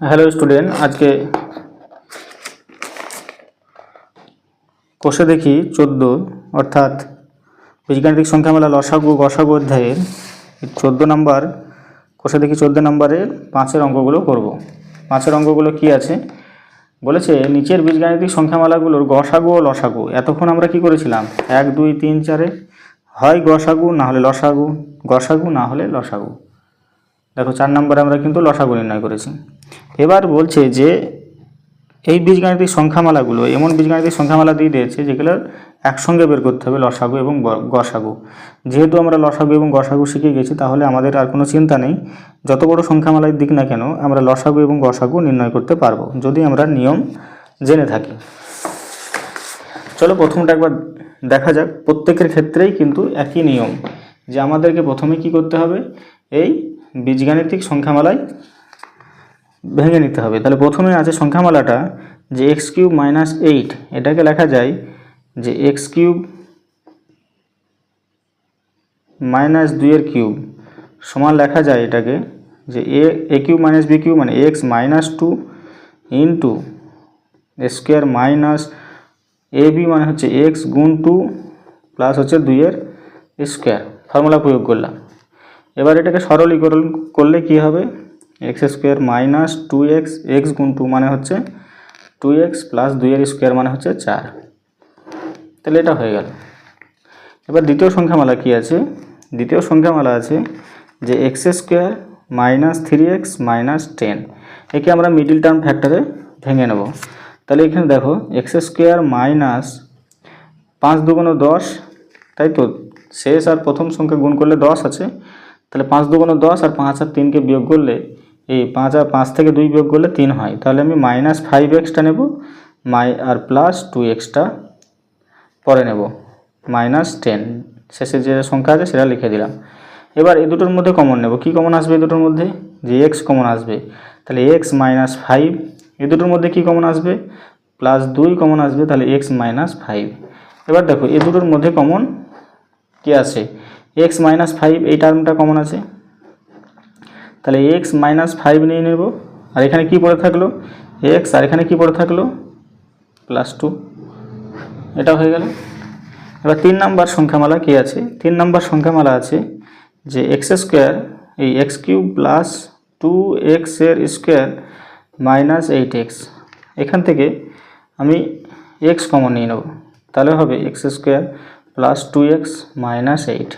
Hello student আজকে কোষে দেখি চোদ্দ, অর্থাৎ বীজগাণিতিক সংখ্যামালা লসাগু গসাগু অধ্যায়ের চোদ্দ নাম্বার কোষে দেখি চোদ্দ নাম্বারের পাঁচের অঙ্কগুলো করব। পাঁচের অঙ্কগুলো কি আছে? বলেছে, নিচের বীজগাণিতিক সংখ্যামালাগুলোর গসাগু ও লসাগু, এতক্ষণ আমরা কি করেছিলাম? এক, দুই, তিন, চারে হয় গসাগু, না হলে লসাগু, গসাগু না হলে লসাগু। দেখো, চার নম্বরে আমরা কিন্তু লসাগু নির্ণয় করেছি। এবার বলছে যে এই বীজগাণিতিক সংখ্যামালাগুলো, এমন বীজগাণিতিক সংখ্যামালা দিয়ে দিয়েছে যেগুলো একসঙ্গে বের করতে হবে, লসাগু এবং গসাগু। যেহেতু আমরা লসাগু এবং গসাগু শিখে গেছি, তাহলে আমাদের আর কোনো চিন্তা নেই। যত বড় সংখ্যামালার দিক না কেন, আমরা লসাগু এবং গসাগু নির্ণয় করতে পারব, যদি আমরা নিয়ম জেনে থাকি। চলো প্রথমটা একবার দেখা যাক। প্রত্যেকের ক্ষেত্রেই কিন্তু একই নিয়ম, যে আমাদেরকে প্রথমে কি করতে হবে? এই বীজগাণিতিক সংখ্যামালায় ভেঙে নিতে হবে। তাহলে প্রথমে আছে সংখ্যামালাটা, যে এক্স কিউব মাইনাস এইট। এটাকে লেখা যায় যে এক্স কিউব মাইনাস দুইয়ের কিউব। সমান লেখা যায় এটাকে যে a a cube minus b cube মানে x minus two into square minus a b মানে হচ্ছে এক্স গুণ টু প্লাস হচ্ছে দুইয়ের স্কোয়ার। ফর্মুলা প্রয়োগ করলাম। এবার এটাকে সরলীকরণ করলে কি হবে? X square minus two x x গুণ টু মানে হচ্ছে টু এক্স প্লাস দুইয়ের স্কোয়ার মানে হচ্ছে চার। তাহলে এটা হয়ে গেল। এবার দ্বিতীয় সংখ্যামালা কি আছে? দ্বিতীয় সংখ্যামালা আছে যে x square minus three x minus ten. একে আমরা মিডিল টার্ম ফ্যাক্টরে ভেঙে নেব। তাহলে এখানে দেখো এক্স স্কোয়ার মাইনাস পাঁচ দুগুণ দশ, তাই তো? শেষ আর প্রথম সংখ্যা গুণ করলে দশ আছে। তাহলে পাঁচ দুগুণ দশ আর পাঁচ আর তিনকে বিয়োগ করলে এই পাঁচ আর পাঁচ থেকে দুই বিয়োগ করলে তিন হয়। তাহলে আমি মাইনাস ফাইভ এক্সটা নেব মাই আর প্লাস টু এক্সটা পরে নেব মাইনাস টেন শেষে যে সংখ্যা আছে সেটা লিখে দিলাম। এবার এই দুটোর মধ্যে কমন নেব। কি কমন আসবে এই দুটোর মধ্যে? যে এক্স কমন আসবে। তাহলে এক্স মাইনাস ফাইভ এই দুটোর মধ্যে কি কমন আসবে? প্লাস দুই কমন আসবে, তাহলে এক্স মাইনাস ফাইভ এবার দেখো, এই দুটোর মধ্যে কমন কি আছে? এক্স মাইনাস ফাইভ এই টার্মটা কমন আছে। তাহলে এক্স মাইনাস ফাইভ নিয়ে নেব। আর এখানে কি পড়ে থাকল? এক্স আর এখানে কি পড়ে থাকল? প্লাস টু এটা হয়ে গেল। এবার তিন নাম্বার সংখ্যামালা কি আছে? তিন নাম্বার সংখ্যামালা আছে যে এক্স স্কোয়ার এই এক্স কিউব প্লাস টু এক্সের স্কোয়ার মাইনাস এইট এক্স এখান থেকে আমি এক্স কমন নিয়ে নেব। তাহলে হবে x square plus two x minus eight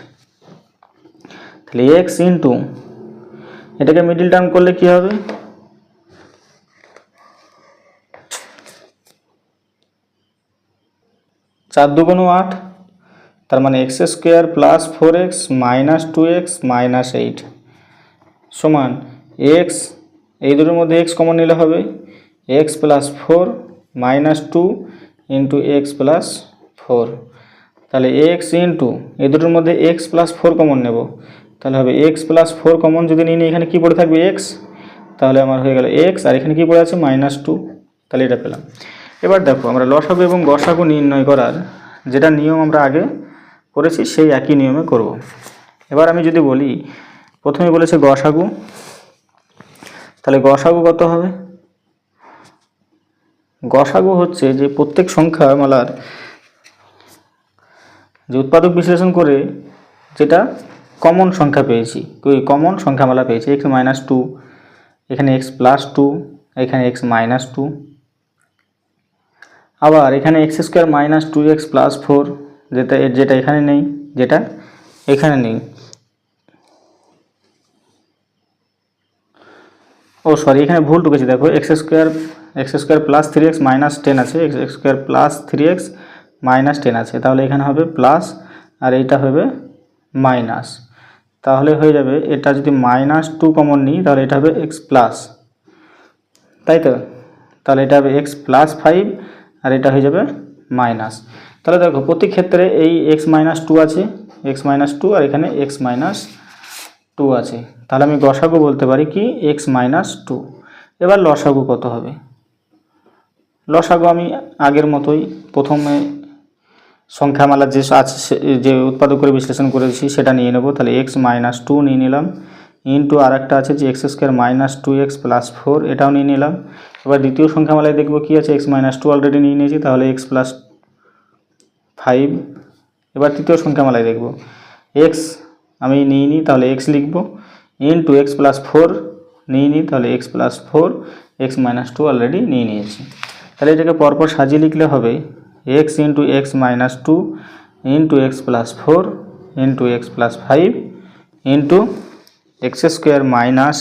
তাহলে এক্স ইন্টু এটাকে মিডিল টার্ম করলে কি হবে? চার দুগুণ আট, তার মানে x square plus four x minus two x minus eight সমান এক্স এই দুটোর মধ্যে এক্স কমন নিলে হবে? X plus four minus two into x plus four তাহলে এক্স ইন্টু এই দুটোর মধ্যে এক্স প্লাস ফোর কমন নেব। তাহলে হবে এক্স প্লাস ফোর কমন যদি নিই নিই, এখানে কী পড়ে থাকবে এক্স তাহলে আমার হয়ে গেল এক্স আর এখানে কী পড়ে আছে? মাইনাস টু তাহলে এটা পেলাম। এবার দেখো আমরা লসাগু এবং গসাগু নির্ণয় করার যেটা নিয়ম আমরা আগে করেছি সেই একই নিয়মে করব। এবার আমি যদি বলি প্রথমে বলেছে গসাগু। তাহলে গসাগু কত হবে? গসাগু হচ্ছে যে প্রত্যেক সংখ্যা মালার যে উৎপাদক বিশ্লেষণ করে যেটা কমন সংখ্যা পেয়েছি। কমন সংখ্যামালা পেয়েছি। এক্স মাইনাস টু এখানে এক্স প্লাস টু এখানে এক্স মাইনাস টু আবার এখানে x square minus two x plus four যেটা যেটা এখানে নেই, যেটা এখানে নেই। ও সরি এখানে ভুল ঢুকেছি, দেখো। X square x square plus three x minus ten আছে। X square plus three x minus ten আছে। তাহলে এখানে হবে প্লাস আর এইটা হবে মাইনাস তাহলে হয়ে যাবে এটা যদি মাইনাস টু কমন নিই, তাহলে এটা হবে এক্স প্লাস তাই তো? তাহলে এটা হবে এক্স প্লাস ফাইভ আর এটা হয়ে যাবে মাইনাস তাহলে দেখো, প্রতি ক্ষেত্রে এই এক্স মাইনাস টু আছে এক্স মাইনাস টু আর এখানে এক্স মাইনাস টু আছে। তাহলে আমি গসাগু বলতে পারি কি? এক্স মাইনাস টু এবার লসাগু কত হবে? লসাগু আমি আগের মতোই প্রথমে সংখ্যামালা যে আছে যে উৎপাদক করে বিশ্লেষণ করেছি, সেটা নিয়ে নেব। তাহলে এক্স মাইনাস টু নিয়ে নিলাম। ইন্টু আর একটা আছে যে x square minus two x plus four এটাও নিয়ে নিলাম। এবার দ্বিতীয় সংখ্যামালায় দেখব কী আছে এক্স মাইনাস টু অলরেডি নিয়ে নিয়েছি, তাহলে এক্স প্লাস ফাইভ এবার তৃতীয় সংখ্যামালায় দেখব। এক্স আমি নিয়ে নিই, তাহলে এক্স লিখব। ইন্টু এক্স প্লাস ফোর নিয়ে নিই, তাহলে x plus four x minus two already নিয়ে নিয়েছি। তাহলে এটাকে পরপর সাজিয়ে লিখলে হবে into x minus two into x plus four into x plus five into x square minus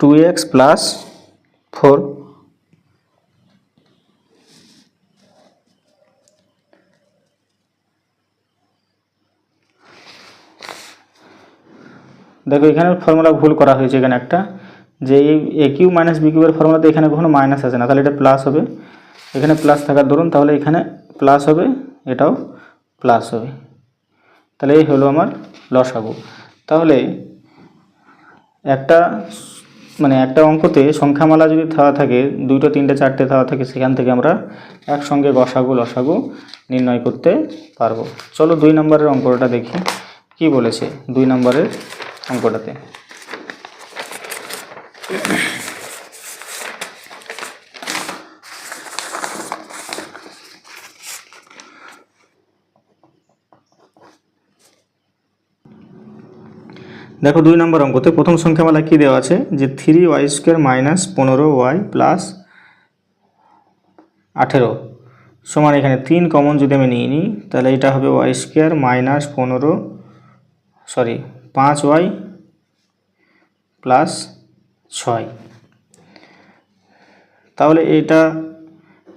two x plus four দেখো এখানে ফর্মুলা ভুল করা হয়েছে এখানে একটা, যে এ কিউ মাইনাস বি কিউবের ফর্মুলাতে এখানে কখনো মাইনাস আসে না, তাহলে এটা প্লাস হবে। এখানে প্লাস থাকার ধরুন তাহলে এখানে প্লাস হবে, এটাও প্লাস হবে। তাহলে এই হলো আমার লসাগু। তাহলে একটা মানে একটা অঙ্কতে সংখ্যামালা যদি থাওয়া থাকে দুটো তিনটে, চারটে থাওয়া থাকে, সেখান থেকে আমরা একসঙ্গে গসাগু, লসাগু নির্ণয় করতে পারব। চলো দুই নম্বরের অঙ্কটা দেখি, কি বলেছে দুই নম্বরের অঙ্কটাতে। দেখো দুই নম্বর অঙ্কতে প্রথম সংখ্যামালা কি দেওয়া আছে? যে থ্রি ওয়াই স্কোয়ার মাইনাস পনেরো ওয়াই প্লাস আঠেরো। সমান এখানে তিন কমন যদি আমি নিয়ে নিই, তাহলে এটা হবে ওয়াই স্কোয়ার মাইনাস পনেরো সরি পাঁচ ওয়াই প্লাস ছয়। তাহলে এটা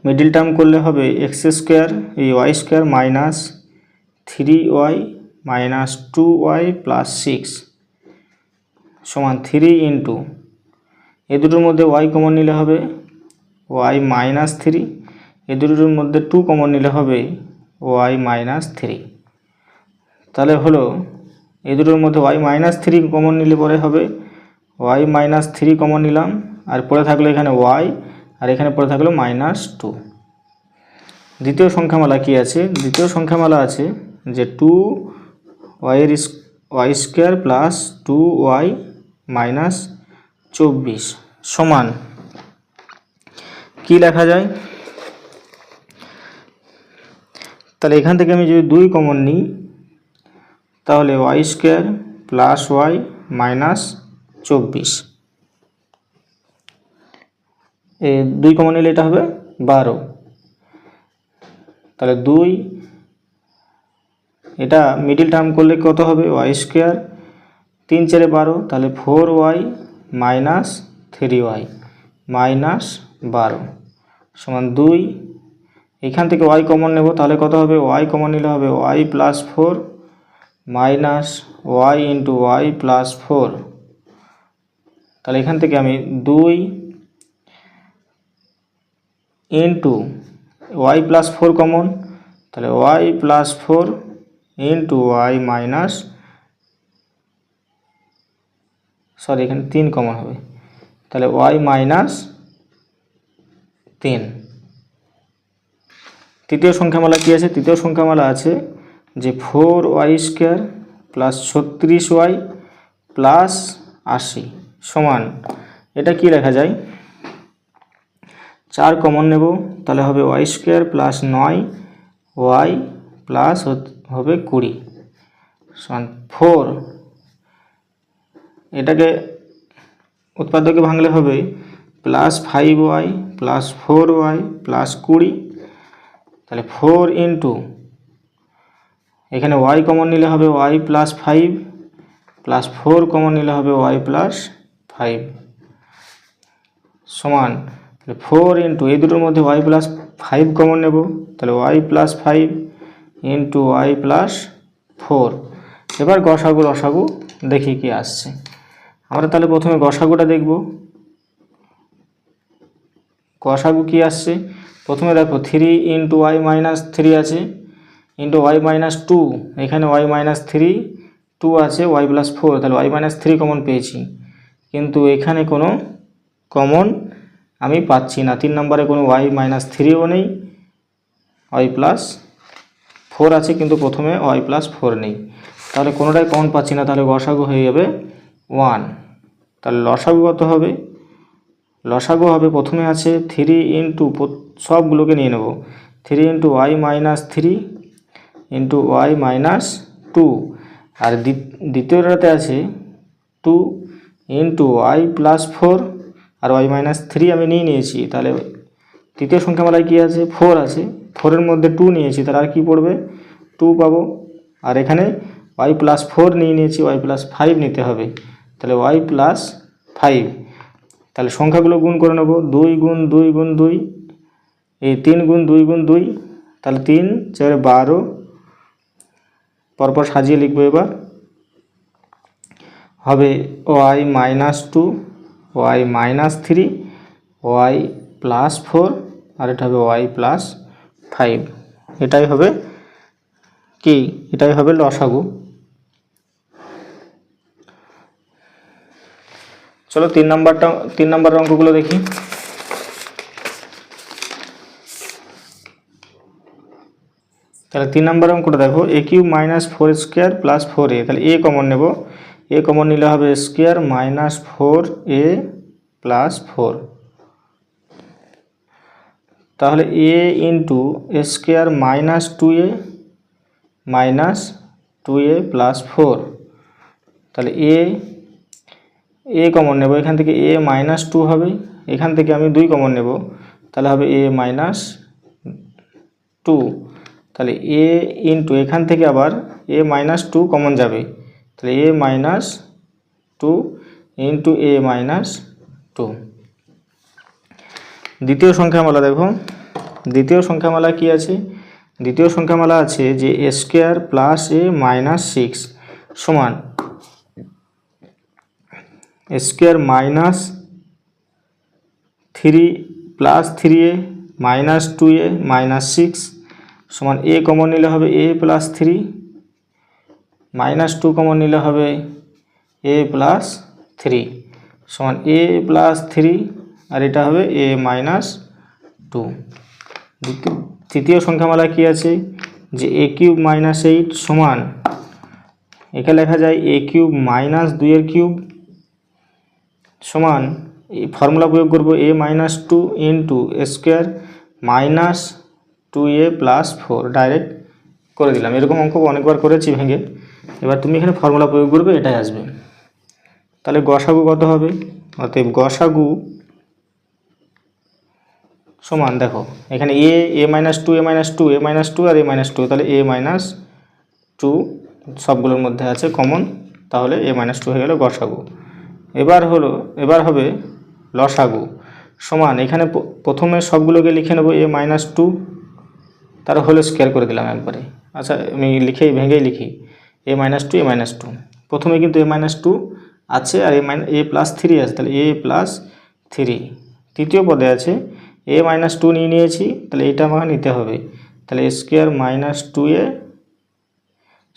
মিডিল টার্ম করলে হবে এক্স স্কোয়ার এই y square minus three y minus two y plus six সমান থ্রি ইন্টু এ দুটোর মধ্যে ওয়াই কমন নিলে হবে ওয়াই মাইনাস থ্রি এ দুটোর মধ্যে টু কমন নিলে হবে ওয়াই মাইনাস থ্রি তাহলে হলো, এ দুটোর মধ্যে ওয়াই মাইনাস থ্রি কমন নিলে পরে হবে ওয়াই মাইনাস থ্রি কমন নিলাম, আর পরে থাকল এখানে ওয়াই আর এখানে পরে থাকল মাইনাস টু দ্বিতীয় সংখ্যামালা কি আছে? দ্বিতীয় সংখ্যামালা আছে যে টু ওয়াইয়ের y square plus two y minus চব্বিশ সমান কি লেখা যায়? তাহলে এখান থেকে আমি যদি দুই কমন নিই, তাহলে y square plus y minus চব্বিশ। এ দুই কমন নিলে এটা হবে বারো। তাহলে দুই, এটা মিডিল টার্ম করলে কত হবে? ওয়াই স্কোয়ার তিন চারে বারো, তাহলে four y minus three y minus বারো সমান দুই। এখান থেকে ওয়াই কমন নেব, তাহলে কত হবে? ওয়াই কমন নিলে হবে y plus four minus y into y plus four তাহলে এখান থেকে আমি দুই into y plus four common তাহলে y plus four into y minus sorry, এখানে তিন কমন হবে। তাহলে ওয়াই মাইনাস তিন। তৃতীয় সংখ্যামালা কী আছে? তৃতীয় সংখ্যামালা আছে যে ফোর ওয়াই স্কোয়ার প্লাস ছত্রিশ ওয়াই প্লাস আশি সমান। এটা কি লেখা যায়? চার কমন নেব, তাহলে হবে ওয়াই স্কোয়ার প্লাস নয় ওয়াই প্লাস হবে কুড়ি। সমান ফোর এটাকে উৎপাদকে ভাঙলে হবে plus five y plus four y plus কুড়ি, তাহলে ফোর ইন্টু এখানে ওয়াই কমন নিলে হবে y plus five plus four common নিলে হবে ওয়াই প্লাস ফাইভ সমান, তাহলে ফোর ইন্টু এই দুটোর মধ্যে ওয়াই প্লাস ফাইভ কমন নেব, তাহলে y plus five into y plus four এবার গসাগু রসাগু দেখি কি আসছে। আমরা তাহলে প্রথমে গসাগুটা দেখব। গসাগু কি আসছে? প্রথমে দেখো three into y minus three আছে ইন্টু ওয়াই মাইনাস টু এখানে ওয়াই মাইনাস থ্রি টু আছে ওয়াই প্লাস ফোর তাহলে ওয়াই মাইনাস থ্রি কমন পেয়েছি। কিন্তু এখানে কোনো কমন আমি পাচ্ছি না। তিন নম্বরে কোনো ওয়াই মাইনাস থ্রিও নেই ওয়াই প্লাস ফোর আছে, কিন্তু প্রথমে ওয়াই প্লাস ফোর নেই। তাহলে কোনোটাই কমন পাচ্ছি না, তাহলে গসাগু হয়ে যাবে ওয়ান। তাহলে লসাগু কত হবে? লসাগু হবে প্রথমে আছে থ্রি ইন্টু সবগুলোকে নিয়ে নেব। Three into y minus three into y minus two. আর দ্বিত- দ্বিতীয়টাতে আছে two into y plus four. আর ওয়াই মাইনাস থ্রি আমি নিয়ে নিয়েছি। তাহলে তৃতীয় সংখ্যামালায় কী আছে? ফোর আছে। ফোরের মধ্যে টু নিয়েছি, তাহলে আর কী পড়বে? টু পাবো। আর এখানে ওয়াই প্লাস ফোর নিয়ে নিয়েছি, ওয়াই প্লাস ফাইভ নিতে হবে। তাহলে ওয়াই প্লাস ফাইভ তাহলে সংখ্যাগুলো গুণ করে নেব। দুই গুণ দুই গুণ দুই। এই তিন গুণ দুই গুণ দুই। তাহলে তিন, চার, বারো। পরপর সাজিয়ে লিখব এবার। হবে y minus two y minus three y plus four আর এটা হবে ওয়াই প্লাস ফাইভ এটাই হবে কি? এটাই হবে লসাগু। চলো তিন নাম্বারটা, তিন নাম্বার অঙ্কগুলো দেখি। তাহলে তিন নাম্বার অঙ্কটা দেখো a cube minus four square plus four a তাহলে এ কমন নেব। এ কমন নিলে হবে square minus four a plus four. তাহলে a into square minus two a minus two a plus four তাহলে এ এ কমন নেব, এখান থেকে এ মাইনাস টু হবে, এখান থেকে আমি দুই কমন নেব, তাহলে হবে এ মাইনাস টু তাহলে এ ইন্টু এখান থেকে আবার এ মাইনাস টু কমন যাবে, তাহলে a minus two into a minus two দ্বিতীয় সংখ্যামালা দেখো, দ্বিতীয় সংখ্যামালা কি আছে? দ্বিতীয় সংখ্যামালা আছে যে a square plus a minus six সমান square minus three plus three a minus two a minus six সমান এ কমন নিলে হবে a plus three minus two common নিলে হবে এ প্লাস থ্রি সমান এ প্লাস থ্রি আর এটা হবে এ মাইনাস টু। তৃতীয় সংখ্যামালা কি আছে? যে এ কিউব মাইনাস এইট সমান এখানে লেখা যায় এ কিউব মাইনাস দুইয়ের কিউব। সমান ফর্মুলা প্রয়োগ করব a minus two into square minus two a plus four direct করে দিলাম। এরকম অঙ্ক অনেকবার করেছি ভেঙে। এবার তুমি এখানে ফর্মুলা প্রয়োগ করবে, এটাই আসবে। তাহলে গসাগু কত হবে? অতএব গসাগু সমান, দেখো, এখানে a a minus two a minus two a minus two R A minus two তাহলে এ মাইনাস টু সবগুলোর মধ্যে আছে কমন তাহলে এ মাইনাস টু হয়ে গেল গসাগু। এবার হলো, এবার হবে লসাগু। সমান, এখানে প্রথমে সবগুলোকে লিখে নেব এ মাইনাস টু তার হলে স্কোয়ার করে দিলাম একবারে। আচ্ছা আমি লিখেই, ভেঙেই লিখি। A minus two a minus two প্রথমে কিন্তু এ মাইনাস টু আছে, আর a minus a plus three আছে, তাহলে এ প্লাস থ্রি তৃতীয় পদে আছে এ মাইনাস টু নিয়ে নিয়েছি, তাহলে এটা আমাকে নিতে হবে। তাহলে square minus two a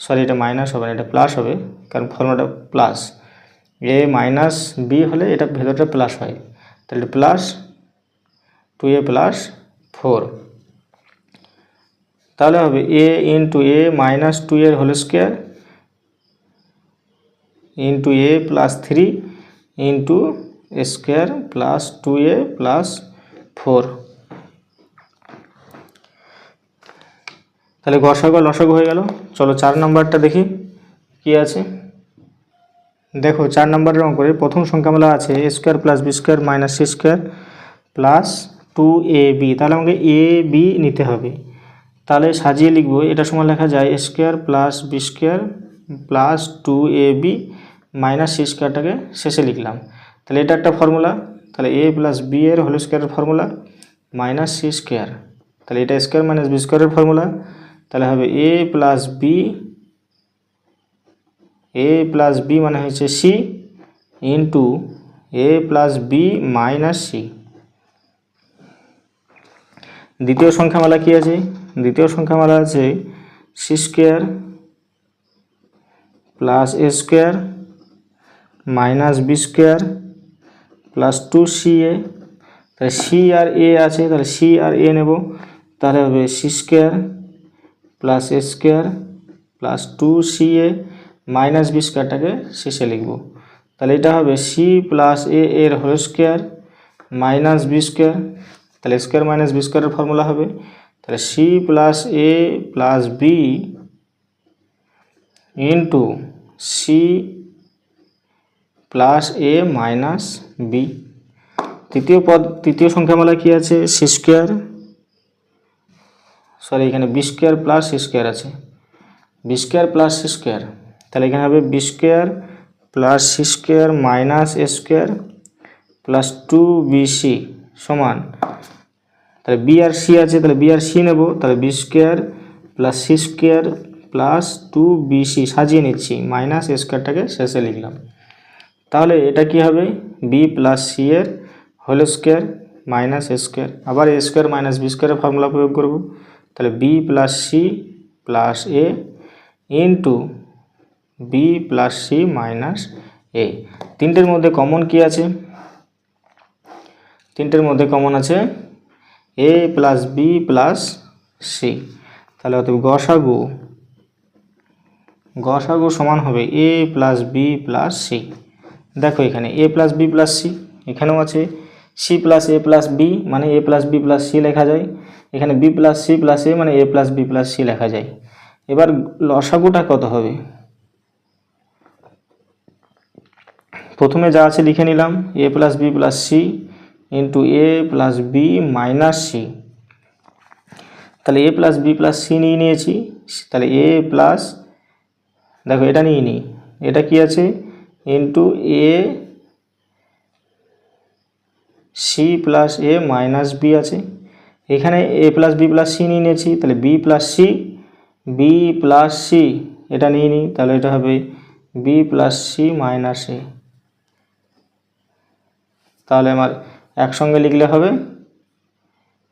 sorry এটা মাইনাস হবে না, এটা প্লাস হবে, কারণ ফর্মুলাটা প্লাস এ মাইনাস বি হলে এটা ভেতরটা প্লাস হয়। তাহলে plus two a plus four তাহলে হবে a into a minus two এর whole square into a plus three into square plus two a plus four তাহলে আর লসাগু হয়ে গেল। চলো চার নাম্বারটা দেখি, কি আছে? দেখো চার নম্বরের অঙ্করে প্রথম সংখ্যামালা আছে a square plus b square minus c square plus two a b তাহলে আমাকে এ বি নিতে হবে। তাহলে সাজিয়ে লিখব, এটা সময় লেখা যায় a square plus b square plus two a b minus c স্কোয়ারটাকে শেষে লিখলাম। তাহলে এটা একটা ফর্মুলা তাহলে এ প্লাস বি এর হোল স্কোয়ারের ফর্মুলা মাইনাস সি স্কোয়ার তাহলে এটা স্কোয়ার মাইনাস বি স্কোয়ারের ফর্মুলা তাহলে হবে a plus b a plus b মানে হচ্ছে c into a plus b minus c দ্বিতীয় সংখ্যামালা কি আছে? দ্বিতীয় সংখ্যামালা আছে c square plus a square minus b square plus two c a তাহলে সি আর এ আছে, তাহলে সি আর এ নেব। তাহলে হবে c square plus a square plus two c a minus b স্কোয়ারটাকে শেষে লিখব। তাহলে এটা হবে সি প্লাস এ এর whole square minus b square তাহলে স্কোয়ার মাইনাস বি স্কোয়ারের ফর্মুলা হবে। তাহলে c plus a plus b into c plus a minus b তৃতীয় পদ, তৃতীয় সংখ্যামালা কি আছে? সি স্কোয়ার সরি এখানে b square plus c square আছে। B square plus c square তাহলে এখানে হবে b square plus c square minus a square plus two b c সমান। তাহলে বি আর সি আছে, তাহলে বি আর সি নেব। তাহলে b square plus c square plus two b c সাজিয়ে নিচ্ছি। মাইনাস এ স্কোয়ারটাকে শেষে লিখলাম। তাহলে এটা কি হবে? বি প্লাস সি এর whole square minus a square আবার এ স্কোয়ার মাইনাস বি স্কোয়ারের ফর্মুলা প্রয়োগ করব। তাহলে b plus c plus a into b plus c minus a তিনটের মধ্যে কমন কি আছে? তিনটের মধ্যে কমন আছে a plus b plus c তাহলে অতএব গসাগু গসাগু সমান হবে a plus b plus c দেখো এখানে a plus b plus c এখানেও আছে। C plus a plus b মানে a plus b plus c লেখা যায়। এখানে b plus c plus a মানে a plus b plus c লেখা যায়। এবার লসাগুটা কত হবে? প্রথমে যা আছে লিখে নিলাম a plus b plus c into a plus b minus c তাহলে a plus b plus c নিয়ে নিয়েছি, তাহলে এ প্লাস দেখো এটা নিয়ে নিই, এটা কি আছে? Into a c plus a minus b আছে। এখানে a plus b plus c নিয়ে নিয়েছি, তাহলে b plus c b plus c এটা নিয়ে নিই, তাহলে এটা হবে b plus c minus a তাহলে আমার একসঙ্গে লিখলে হবে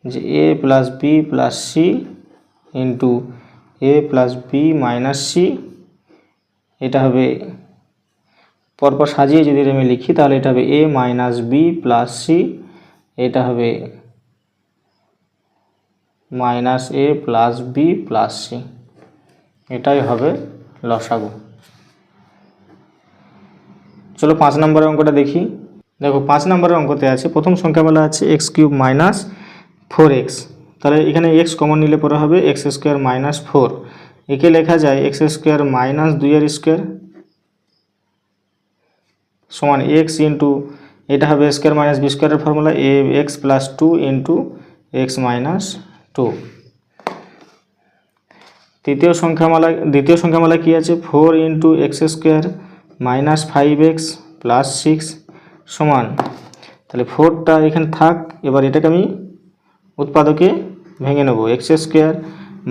যে a plus b plus c into a plus b minus c এটা হবে, পরপর সাজিয়ে যদি আমি লিখি, তাহলে এটা হবে a minus b plus c এটা হবে minus a plus b plus c এটাই হবে লসাগু। চলো পাঁচ নম্বরের অঙ্কটা দেখি। দেখো পাঁচ নম্বরের অঙ্কতে আছে, প্রথম সংখ্যাবেলা আছে x cube minus four x. তাহলে এখানে এক্স কমন নিলে পরে হবে এক্স স্কোয়ার মাইনাস ফোর একে লেখা যায় এক্স স্কোয়ার মাইনাস দুইয়ের স্কোয়ার সমান এক্স ইন্টু এটা হবে স্কোয়ার মাইনাস বি স্কোয়ারের ফর্মুলা এ x plus two into x minus two তৃতীয় সংখ্যামালা, দ্বিতীয় সংখ্যামালা কি আছে? Four into x square minus five x plus six সমান। তাহলে ফোরটা এখানে থাক, এবার এটাকে আমি উৎপাদকে ভেঙে নেব। X square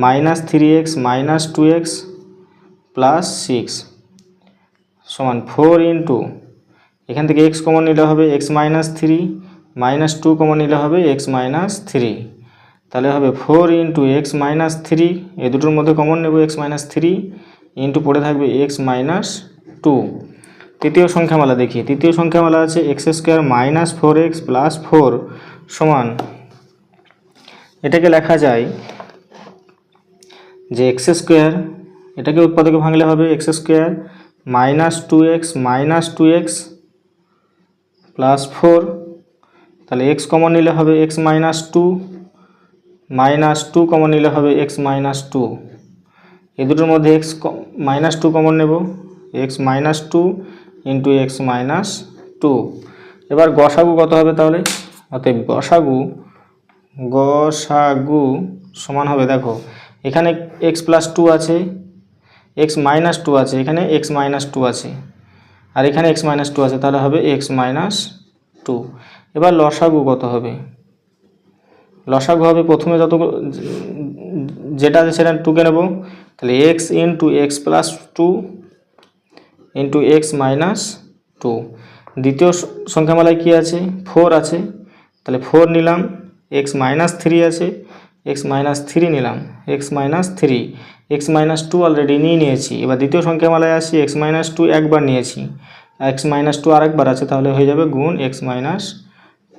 minus three x minus two x plus six সমান ফোর ইন্টু এখান থেকে এক্স কমন নিলে হবে x minus three minus two common নিলে হবে এক্স মাইনাস থ্রি তাহলে হবে four into x minus three এ দুটোর মধ্যে কমন নেব এক্স মাইনাস থ্রি ইন্টু পড়ে থাকবে এক্স মাইনাস টু তৃতীয় সংখ্যামালা দেখি। তৃতীয় সংখ্যামালা আছে x square minus four x plus four সমান। এটাকে লেখা যায় যে এক্স স্কোয়ার এটাকে উৎপাদকে ভাঙলে হবে x square minus two x minus two x plus four তাহলে এক্স কমন নিলে হবে x minus two minus two common নিলে হবে এক্স মাইনাস টু এই দুটোর মধ্যে এক্স মাইনাস টু কমন নেব। X minus two into x minus two এবার গসাগু কত হবে তাহলে? অতএব গসাগু গসাগু সমান হবে, দেখো, এখানে এক্স প্লাস টু আছে এক্স মাইনাস টু আছে, এখানে এক্স মাইনাস টু আছে, আর এখানে এক্স মাইনাস টু আছে, তাহলে হবে এক্স মাইনাস টু এবার লসাগু কত হবে? লসাগু হবে প্রথমে যত, যেটা আছে সেটা টুকে নেব, তাহলে x into x plus two into x minus two দ্বিতীয় সংখ্যামালায় কী আছে ফোর আছে তাহলে ফোর নিলাম এক্স মাইনাস থ্রি আছে এক্স মাইনাস থ্রি নিলাম x minus three x minus two already নিয়ে নিয়েছি এবার দ্বিতীয় সংখ্যামালায় আসি এক্স মাইনাস টু একবার নিয়েছি এক্স মাইনাস টু আরেকবার আছে তাহলে হয়ে যাবে গুণ এক্স মাইনাস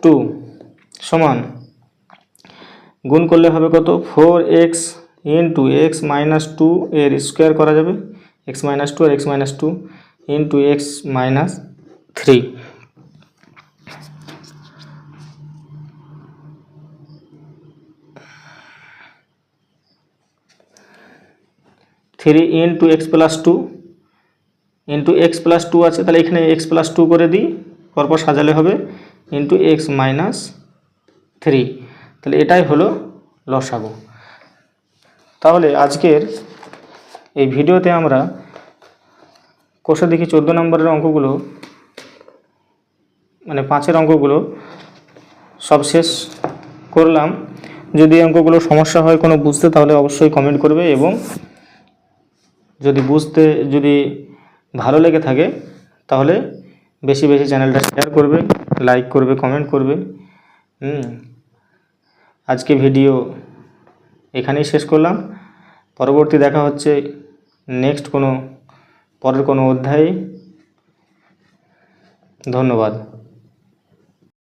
টু সমান গুণ করলে হবে কত four x into x minus two এর স্কোয়ার করা যাবে এক্স মাইনাস টু আর x minus two into x minus three three into x plus two into x plus two আছে, তাহলে এখানে এক্স প্লাস টু করে দিই, পরপর সাজালে হবে ইন্টু এক্স মাইনাস থ্রি তাহলে এটাই হলো লসাগু। তাহলে আজকের এই ভিডিওতে আমরা কোষে দেখি চোদ্দ নম্বরের অঙ্কগুলো মানে পাঁচের অঙ্কগুলো, সব শেষ করলাম। যদি অঙ্কগুলো সমস্যা হয়, কোনো বুঝতে, তাহলে অবশ্যই কমেন্ট করবে এবং যদি বুঝতে, যদি ভালো লেগে থাকে, তাহলে বেশি বেশি চ্যানেলটা শেয়ার করবে লাইক করবে কমেন্ট করবে। আজকে ভিডিও এখানেই শেষ করলাম। পরবর্তী দেখা হচ্ছে নেক্সট কোনো পরের কোনো অধ্যায়ে। ধন্যবাদ।